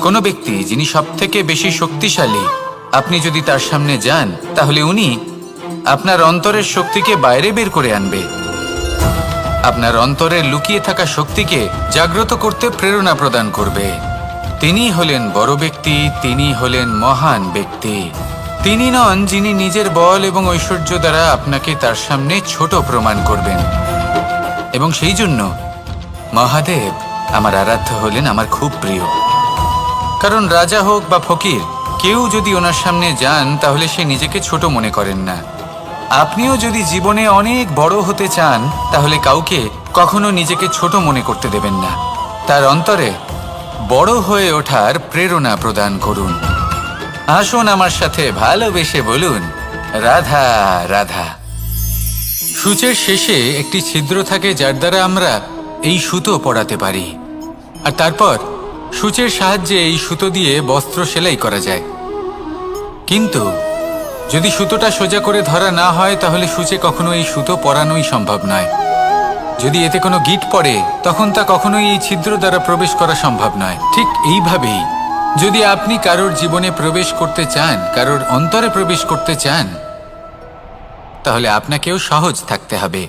কোনো ব্যক্তি যিনি সব থেকে বেশি শক্তিশালী, আপনি যদি তার সামনে যান, তাহলে উনি আপনার অন্তরের শক্তিকে বাইরে বের করে আনবে। আপনার অন্তরে লুকিয়ে থাকা শক্তিকে জাগ্রত করতে প্রেরণা প্রদান করবে। তিনি হলেন বড় ব্যক্তি, তিনি হলেন মহান ব্যক্তি। তিনি নন যিনি নিজের বল এবং ঐশ্বর্য দ্বারা আপনাকে তার সামনে ছোট প্রমাণ করবেন। এবং সেই জন্য মহাদেব আমার আরাধ্য হলেন, আমার খুব প্রিয়। কারণ রাজা হোক বা ফকির, কেউ যদি ওনার সামনে যান, তাহলে সে নিজেকে ছোট মনে করেন না। আপনিও যদি জীবনে অনেক বড় হতে চান, তাহলে কাউকে কখনো নিজেকে ছোট মনে করতে দেবেন না। তার অন্তরে বড় হয়ে ওঠার প্রেরণা প্রদান করুন। আসুন আমার সাথে ভালোবেসে বলুন, রাধা রাধা। সূচের শেষে একটি ছিদ্র থাকে যার দ্বারা আমরা এই সুতো পড়াতে পারি। আর তারপর সূচের সাহায্যে এই সুতো দিয়ে বস্ত্র সেলাই করা যায়। কিন্তু, যদি সুতোটা সোজা করে ধরা না হয়, তাহলে সূচে কখনো এই সুতো পরানোই সম্ভব নয়। যদি এতে কোনো গিট পড়ে, তখন তা কখনোই এই ছিদ্র দ্বারা প্রবেশ করা সম্ভব নয়। ঠিক এইভাবেই, যদি আপনি কারোর জীবনে প্রবেশ করতে চান, কারোর অন্তরে প্রবেশ করতে চান, তাহলে আপনাকেও সহজ থাকতে হবে।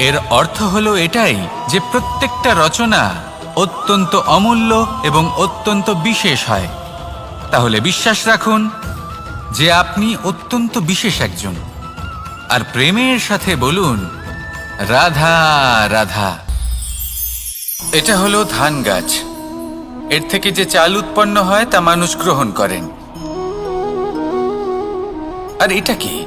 এর অর্থ হলো এটাই যে প্রত্যেকটা রচনা অত্যন্ত অমূল্য এবং অত্যন্ত বিশেষ হয়। তাহলে বিশ্বাস রাখুন যে আপনি অত্যন্ত বিশেষ একজন। আর প্রেমের সাথে বলুন, রাধা রাধা। এটা হলো ধান গাছ। এর থেকে যে চাল উৎপন্ন হয় তা মানুষ গ্রহণ করেন। আর এটা কি?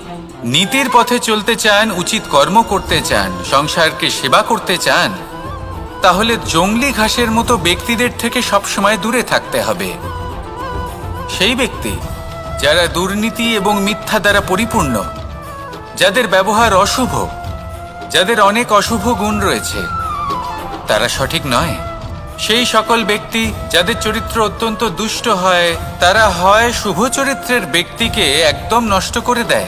নীতির পথে চলতে চান, উচিত কর্ম করতে চান, সংসারকে সেবা করতে চান, তাহলে জংলি ঘাসের মতো ব্যক্তিদের থেকে সবসময় দূরে থাকতে হবে। সেই ব্যক্তি যারা দুর্নীতি এবং মিথ্যা দ্বারা পরিপূর্ণ, যাদের ব্যবহার অশুভ, যাদের অনেক অশুভ গুণ রয়েছে, তারা সঠিক নয়। সেই সকল ব্যক্তি যাদের চরিত্র অত্যন্ত দুষ্ট হয়, তারা হয় শুভ চরিত্রের ব্যক্তিকে একদম নষ্ট করে দেয়।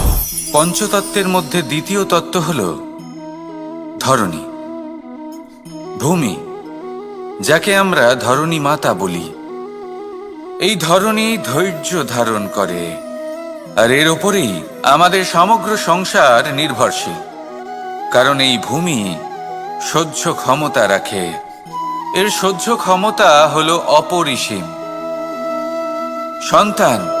পঞ্চতত্ত্বের মধ্যে দ্বিতীয় তত্ত্ব হল ধরণী। ভূমি, যাকে আমরা ধরণী মাতা বলি। এই ধরণী ধৈর্য ধারণ করে আর এর ওপরেই আমাদের সমগ্র সংসার নির্ভরশীল। কারণ এই ভূমি সহ্য ক্ষমতা রাখে। এর সহ্য ক্ষমতা হল অপরিসীম। সন্তান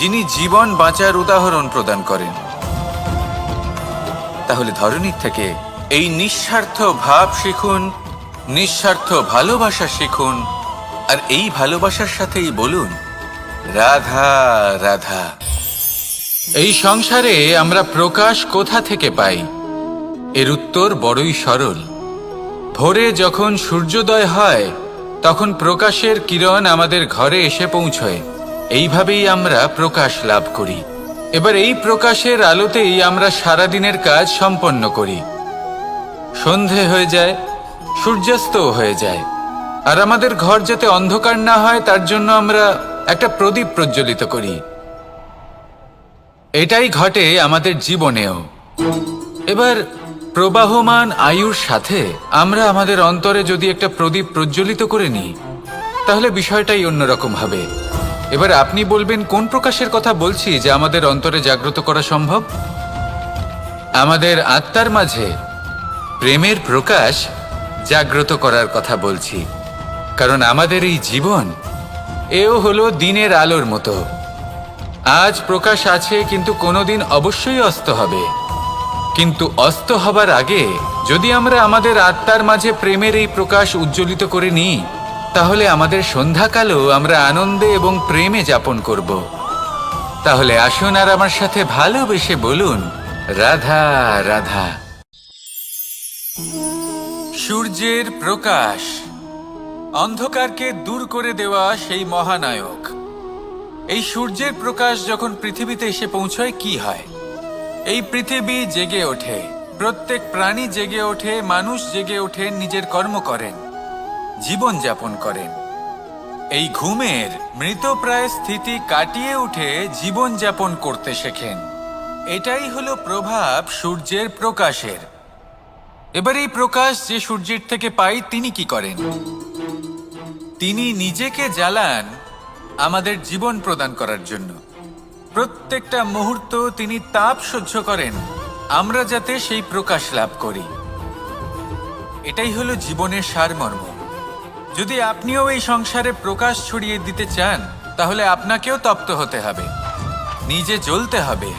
যিনি জীবন বাঁচার উদাহরণ প্রদান করেন। তাহলে ধরনীর থেকে এই নিঃস্বার্থ ভাব শিখুন, নিঃস্বার্থ ভালোবাসা শিখুন, আর এই ভালোবাসার সাথেই বলুন, রাধা রাধা। এই সংসারে আমরা প্রকাশ কোথা থেকে পাই? এর উত্তর বড়ই সরল। ভোরে যখন সূর্যোদয় হয়, তখন প্রকাশের কিরণ আমাদের ঘরে এসে পৌঁছয়। এইভাবেই আমরা প্রকাশ লাভ করি। এবার এই প্রকাশের আলোতেই আমরা সারাদিনের কাজ সম্পন্ন করি। সন্ধে হয়ে যায় সূর্যাস্ত হয়ে যায়। আর আমাদের ঘর যাতে অন্ধকার না হয়, তার জন্য আমরা একটা প্রদীপ প্রজ্বলিত করি। এটাই ঘটে আমাদের জীবনেও। এবার প্রবাহমান আয়ুর সাথে আমরা আমাদের অন্তরে যদি একটা প্রদীপ প্রজ্বলিত করে নিই, তাহলে বিষয়টাই অন্যরকম হবে। এবার আপনি বলবেন, কোন প্রকাশের কথা বলছি যে আমাদের অন্তরে জাগ্রত করা সম্ভব? আমাদের আত্মার মাঝে প্রেমের প্রকাশ জাগ্রত করার কথা বলছি। কারণ আমাদের এই জীবন, এও হলো দিনের আলোর মতো। আজ প্রকাশ আছে, কিন্তু কোনোদিন অবশ্যই অস্ত হবে। কিন্তু অস্ত হবার আগে যদি আমরা আমাদের আত্মার মাঝে প্রেমের এই প্রকাশ উজ্জ্বলিত করে নিই তাহলে আমাদের সন্ধ্যাকালও আমরা আনন্দে এবং প্রেমে যাপন করব। তাহলে আসুন আর আমার সাথে ভালোবেসে বলুন, রাধা রাধা। সূর্যের প্রকাশ। অন্ধকারকে দূর করে দেওয়া সেই মহানায়ক। এই সূর্যের প্রকাশ যখন পৃথিবীতে এসে পৌঁছয়, কি হয়? এই পৃথিবী জেগে ওঠে। প্রত্যেক প্রাণী জেগে ওঠে, মানুষ জেগে ওঠে, নিজের কর্ম করেন। জীবন যাপন করেন এই ঘুমের মৃতপ্রায় স্থিতি কাটিয়ে উঠে জীবন যাপন করতে শেখেন। এটাই হলো প্রভাব সূর্যের প্রকাশের। এবার এই প্রকাশ যে সূর্যের থেকে পাই, তিনি কি করেন? তিনি নিজেকে জ্বালান আমাদের জীবন প্রদান করার জন্য। প্রত্যেকটা মুহূর্ত তিনি তাপ সহ্য করেন, আমরা যাতে সেই প্রকাশ লাভ করি। এটাই হলো জীবনের সারমর্ম। যদি আপনিও এই সংসারে প্রকাশ ছড়িয়ে দিতে চান, তাহলে আপনাকেও তপ্ত হতে হবে। নিজে জ্বলতে হবে।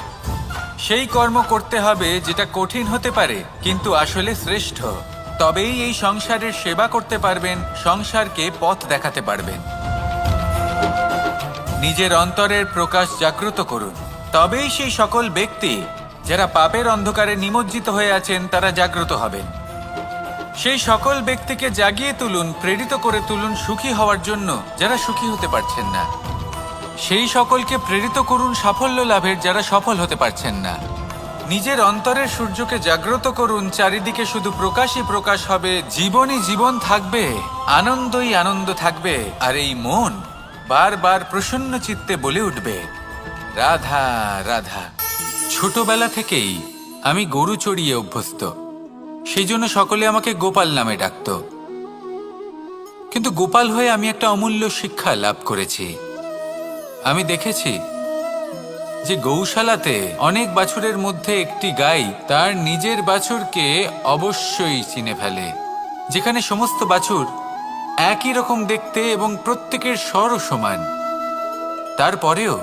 সেই কর্ম করতে হবে যেটা কঠিন হতে পারে, কিন্তু আসলে শ্রেষ্ঠ। তবেই এই সংসারের সেবা করতে পারবেন, সংসারকে পথ দেখাতে পারবেন। নিজের অন্তরের প্রকাশ জাগ্রত করুন। তবেই সেই সকল ব্যক্তি, যারা পাপের অন্ধকারে নিমজ্জিত হয়ে আছেন, তারা জাগ্রত হবেন। সেই সকল ব্যক্তিকে জাগিয়ে তুলুন, প্রেরিত করে তুলুন সুখী হওয়ার জন্য, যারা সুখী হতে পারছেন না। সেই সকলকে প্রেরিত করুন সাফল্য লাভের, যারা সফল হতে পারছেন না। নিজের অন্তরের সূর্যকে জাগ্রত করুন, চারিদিকে শুধু প্রকাশই প্রকাশ হবে, জীবনই জীবন থাকবে, আনন্দই আনন্দ থাকবে, আর এই মন বারবার প্রসন্ন চিত্তে বলে উঠবে, রাধা রাধা। ছোটবেলা থেকেই আমি গরু চড়িয়ে অভ্যস্ত। সেই জন্য সকলে আমাকে গোপাল নামে ডাকত। কিন্তু গোপাল হয়ে আমি একটা অমূল্য শিক্ষা লাভ করেছি। আমি দেখেছি যে গৌশালাতে অনেক বাছুরের মধ্যে একটি গাই তার নিজের বাছুরকে অবশ্যই চিনে ফেলে। যেখানে সমস্ত বাছুর একই রকম দেখতে এবং প্রত্যেকের স্বরও সমান। তারপরেও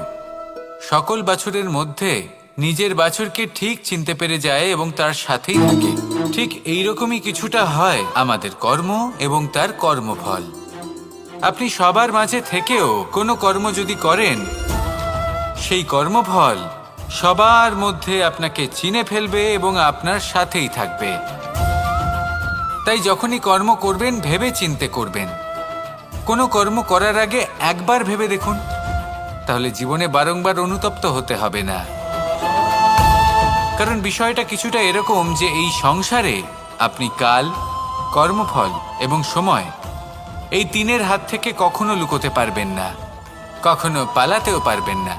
সকল বাছুরের মধ্যে নিজের বাছুরকে ঠিক চিনতে পেরে যায় এবং তার সাথেই থাকে। ঠিক এইরকমই কিছুটা হয় আমাদের কর্ম এবং তার কর্মফল। আপনি সবার মাঝে থেকেও কোনো কর্ম যদি করেন, সেই কর্মফল সবার মধ্যে আপনাকে চিনে ফেলবে এবং আপনার সাথেই থাকবে। তাই যখনই কর্ম করবেন, ভেবে চিনতে করবেন। কোনো কর্ম করার আগে একবার ভেবে দেখুন। তাহলে জীবনে বারংবার অনুতপ্ত হতে হবে না। কারণ বিষয়টা কিছুটা এরকম যে এই সংসারে আপনি কাল, কর্মফল এবং সময় এই তিনের হাত থেকে কখনো লুকোতে পারবেন না, কখনো পালাতেও পারবেন না।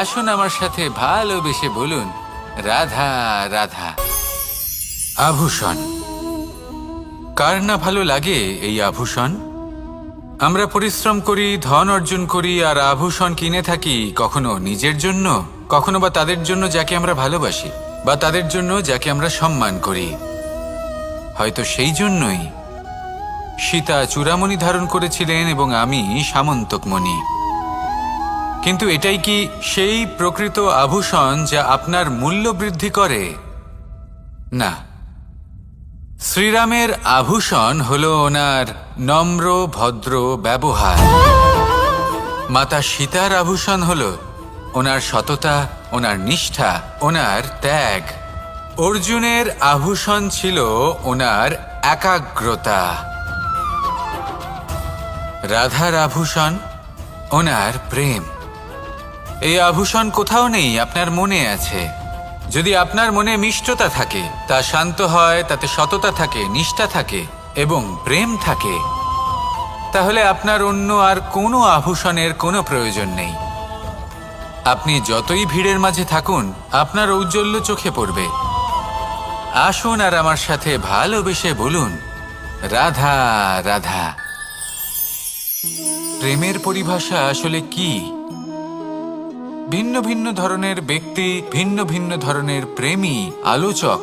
আসুন আমার সাথে ভালোবেসে বলুন, রাধা রাধা। আভূষণ। কার না ভালো লাগে এই আভূষণ? আমরা পরিশ্রম করি, ধন অর্জন করি, আর আভূষণ কিনে থাকি কখনো নিজের জন্য? কখনো বা তাদের জন্য যাকে আমরা ভালোবাসি, বা তাদের জন্য যাকে আমরা সম্মান করি। হয়তো সেই জন্যই সীতা চূড়ামণি ধারণ করেছিলেন এবং আমি সামন্তকমণি। কিন্তু এটাই কি সেই প্রকৃত আভূষণ যা আপনার মূল্য বৃদ্ধি করে? না। শ্রীরামের আভূষণ হল ওনার নম্র, ভদ্র ব্যবহার। মাতা সীতার আভূষণ হল সততা, ওনার নিষ্ঠা, ওনার ত্যাগ। অর্জুনের আভূষণ ছিল ওনার একাগ্রতা। রাধার আভূষণ, ওনার প্রেম। এই আভূষণ কোথাও নেই, আপনার মনে আছে। যদি আপনার মনে মিষ্টতা থাকে, তা শান্ত হয়, তাতে সততা থাকে, নিষ্ঠা থাকে এবং প্রেম থাকে, তাহলে আপনার অন্য আর কোনো আভূষণের কোনো প্রয়োজন নেই। আপনি যতই ভিড়ের মাঝে থাকুন, আপনার ঔজ্জ্বল্য চোখে পড়বে। আসুন আর আমার সাথে ভালোবেসে বলুন, রাধা রাধা। প্রেমের পরিভাষা আসলে কি? ভিন্ন ভিন্ন ধরনের ব্যক্তি, ভিন্ন ভিন্ন ধরনের প্রেমী, আলোচক,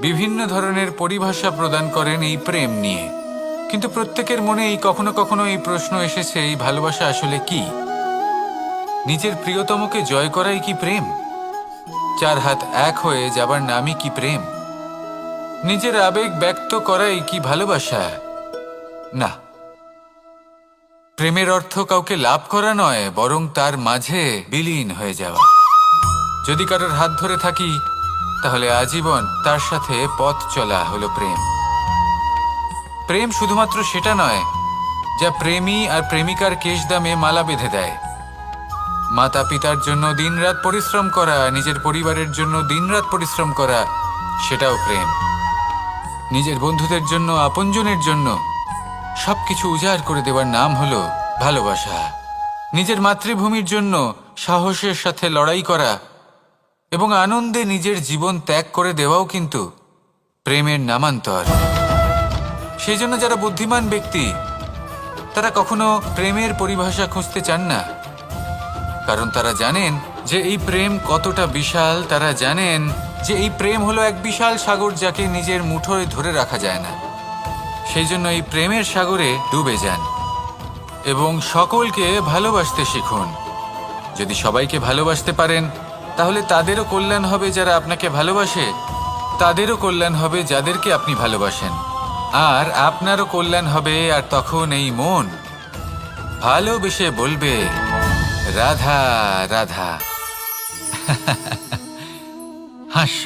বিভিন্ন ধরনের পরিভাষা প্রদান করেন এই প্রেম নিয়ে। কিন্তু প্রত্যেকের মনেই কখনো কখনো এই প্রশ্ন এসেছে, এই ভালোবাসা আসলে কি? নিজের প্রিয়তমকে জয় করাই কি প্রেম? চার হাত এক হয়ে যাবার নামই কি প্রেম? নিজের আবেগ ব্যক্ত করাই কি ভালোবাসা? না। প্রেমের অর্থ কাউকে লাভ করা নয়, বরং তার মাঝে বিলীন হয়ে যাওয়া। যদি কারোর হাত ধরে থাকি, তাহলে আজীবন তার সাথে পথ চলা হলো প্রেম। প্রেম শুধুমাত্র সেটা নয়, যা প্রেমী আর প্রেমিকার কেশ দামে মালা বেঁধে দেয়। মাতা পিতার জন্য দিনরাত পরিশ্রম করা, নিজের পরিবারের জন্য দিনরাত পরিশ্রম করা, সেটাও প্রেম। নিজের বন্ধুদের জন্য, আপনজনের জন্য সবকিছু উজাড় করে দেওয়ার নাম হলো ভালোবাসা। নিজের মাতৃভূমির জন্য সাহসের সাথে লড়াই করা এবং আনন্দে নিজের জীবন ত্যাগ করে দেওয়াও কিন্তু প্রেমের নামান্তর। সেই জন্য যারা বুদ্ধিমান ব্যক্তি, তারা কখনো প্রেমের পরিভাষা খুঁজতে চান না। কারণ তারা জানেন যে এই প্রেম কতটা বিশাল, তারা জানেন যে এই প্রেম হলো এক বিশাল সাগর যাকে নিজের মুঠোয় ধরে রাখা যায় না। সেই জন্য এই প্রেমের সাগরে ডুবে যান এবং সকলকে ভালোবাসতে শিখুন। যদি সবাইকে ভালোবাসতে পারেন, তাহলে তাদেরও কল্যাণ হবে যারা আপনাকে ভালোবাসে, তাদেরও কল্যাণ হবে যাদেরকে আপনি ভালোবাসেন। আর আপনারও কল্যাণ হবে আর তখন এই মন ভালোবেসে বলবে রাধা রাধা। হাস্য